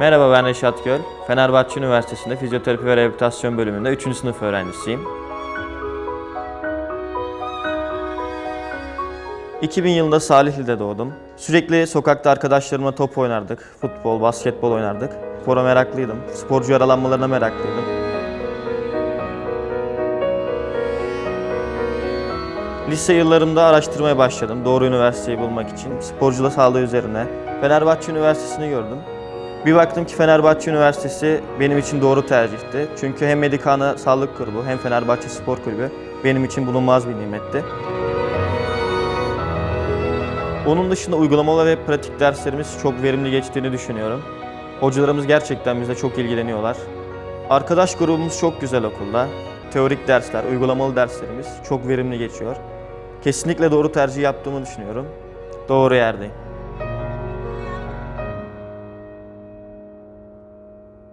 Merhaba ben Reşat Göl. Fenerbahçe Üniversitesi'nde fizyoterapi ve rehabilitasyon bölümünde 3. sınıf öğrencisiyim. 2000 yılında Salihli'de doğdum. Sürekli sokakta arkadaşlarımla top oynardık. Futbol, basketbol oynardık. Spora meraklıydım. Sporcu yaralanmalarına meraklıydım. Lise yıllarımda araştırmaya başladım. Doğru üniversiteyi bulmak için. Sporculuğu sağlığı üzerine. Fenerbahçe Üniversitesi'ni gördüm. Bir baktım ki Fenerbahçe Üniversitesi benim için doğru tercihti. Çünkü hem Medikana Sağlık Grubu hem Fenerbahçe Spor Kulübü benim için bulunmaz bir nimetti. Onun dışında uygulamalı ve pratik derslerimiz çok verimli geçtiğini düşünüyorum. Hocalarımız gerçekten bize çok ilgileniyorlar. Arkadaş grubumuz çok güzel okulda. Teorik dersler, uygulamalı derslerimiz çok verimli geçiyor. Kesinlikle doğru tercih yaptığımı düşünüyorum. Doğru yerdeyim.